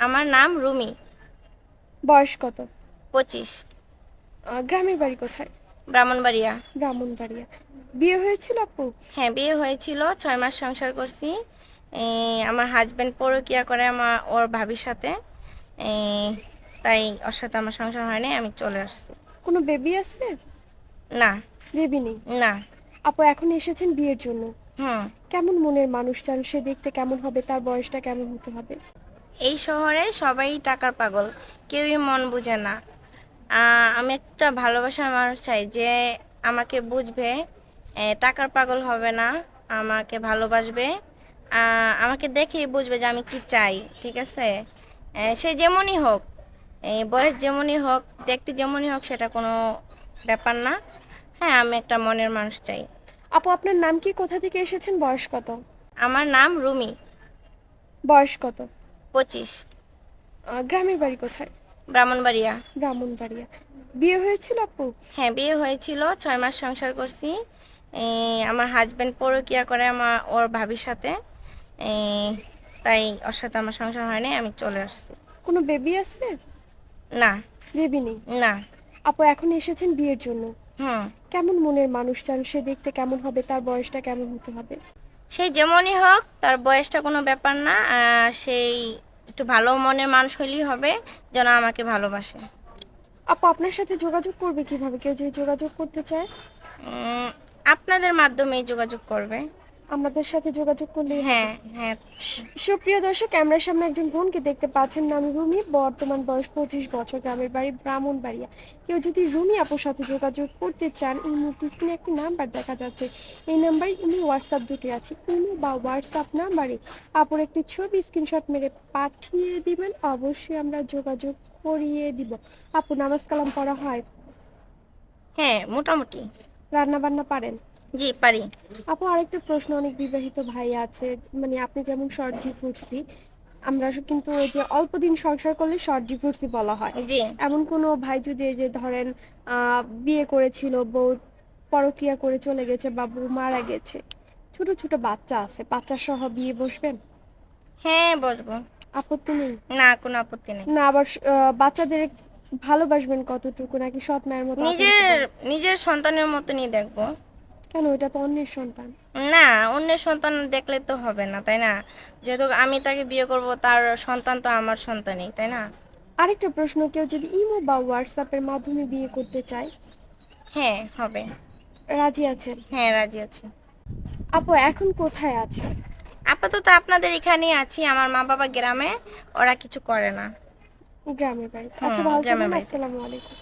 আমার নাম রুমি। বয়স কত? পঁচিশ। আহ, গ্রামের বাড়ি কোথায়? ব্রাহ্মণবাড়িয়া। ব্রাহ্মণবাড়িয়া। বিয়ে হয়েছিল আপু? হ্যাঁ বিয়ে হয়েছিল। ছয় মাস সংসার করছি। এই, আমার হাজব্যান্ড পরকিয়া করে আমার ওর ভাবির সাথে। এই, তাই ওর সাথে আমার সংসার হয়নি আমি চলে আসছি। কোনো বেবি আছে? না। বেবি নেই? না। আপু এখন এসেছেন বিয়ের জন্য। হুম। কেমন মনের মানুষ চান সে দেখতে কেমন হবে? তার বয়সটা কেমন হতে হবে? এই শহরে সবাই টাকার পাগল কেউই মন বুঝে না। আমি একটা ভালোবাসার মানুষ চাই যে আমাকে বুঝবে টাকার পাগল হবে না আমাকে ভালোবাসবে আমাকে দেখেই বুঝবে যে আমি কি চাই ঠিক আছে? সে যেমনই হোক বয়স যেমনই হোক দেখতে যেমনই হোক সেটা কোনো ব্যাপার না। হ্যাঁ আমি একটা মনের মানুষ চাই। আপু আপনার নাম কি? কোথা থেকে এসেছেন? বয়স কত? আমার নাম রুমি। বয়স কত? পঁচিশ। গ্রামের বাড়ি কোথায়? ব্রাহ্মণবাড়িয়া। ব্রাহ্মণবাড়িয়া। বিয়ে হয়েছিল আপু? হ্যাঁ বিয়ে হয়েছিল। ছয় মাস সংসার করছি। আমার হাজব্যান্ড পরকিয়া করে আমার ওর ভাবির সাথে। তাই ওর সাথে আমার সংসার হয়নি আমি চলে আসছি। কোনো বেবি আছে? না। বেবি নেই? না। আপু এখন এসেছেন বিয়ের জন্য। হুম। কেমন মনের মানুষ চান সে দেখতে কেমন হবে তার বয়সটা কেমন হতে হবে? সে যেমনই হোক তার বয়সটা কোনো ব্যাপার না সেই একটু ভালো মনের মানুষ হলেই হবে যেন আমাকে ভালোবাসে। আপু আপনার সাথে যোগাযোগ করবে কীভাবে? কেউ যদি যোগাযোগ করতে চায়? আপনাদের মাধ্যমেই যোগাযোগ করবে। আমাদের সাথে যোগাযোগ করলে হ্যাঁ হ্যাঁ। সুপ্রিয় দর্শক ক্যামেরার সামনে একজন বোনকে দেখতে পাচ্ছেন নাম রুমি। বর্তমান বয়স পঁচিশ বছর গ্রামের বাড়ি ব্রাহ্মণবাড়িয়া। কেউ যদি রুমি আপুর সাথে যোগাযোগ করতে চান এই মুহূর্তে স্ক্রিনে একটি নাম্বার দেখা যাচ্ছে। এই নাম্বারে ইমি হোয়াটসঅ্যাপ দুটি আছে। ইমি বা হোয়াটসঅ্যাপ নাম্বারে আপুর একটি ছবি স্ক্রিনশট মেরে পাঠিয়ে দিবেন। অবশ্যই আমরা যোগাযোগ করিয়ে দিব। আপু নামাজ কালাম পড়া হয়? হ্যাঁ মোটামুটি। রান্না বান্না পারেন? জি পারি। আপু আরেকটা প্রশ্ন অনেক বিবাহিত ভাই আছে মানে আপনি যেমন শর্ট ডিভোর্সি আমরা কিন্তু ওই যে অল্প দিন সংসার করলে শর্ট ডিভোর্সি বলা হয়। জি। এমন কোনো ভাই যদি এই যে ধরেন বিয়ে করেছিল বউ পরকিয়া করে চলে গেছে বা বউ মারা গেছে ছোট ছোট বাচ্চা আছে বাচ্চা সহ বিয়ে বসবেন? হ্যাঁ বসবো। আপত্তি নেই? না কোনো আপত্তি নেই। না আবার বাচ্চাদের ভালোবাসবেন কতটুকু নাকি সৎ মায়ের মতো নিজের নিজের সন্তানের মতনই দেখব। কেন? এটা তো অন্যের সন্তান। না অন্যের সন্তান দেখলে তো হবে না তাই না? যেহেতু আমি তাকে বিয়ে করব তার সন্তান তো আমার সন্তানই তাই না? আরেকটা প্রশ্ন কেউ যদি ইমো বা হোয়াটসঅ্যাপের মাধ্যমে বিয়ে করতে চায়? হ্যাঁ হবে। রাজি আছেন? হ্যাঁ রাজি আছি। আপু এখন কোথায় আছে? আপাতত আপনাদের এখানেই আছি আমার মা বাবা গ্রামে ওরা কিছু করে না। গ্রামের বাড়ি আচ্ছা ভালো থাকবেন আসসালামু আলাইকুম।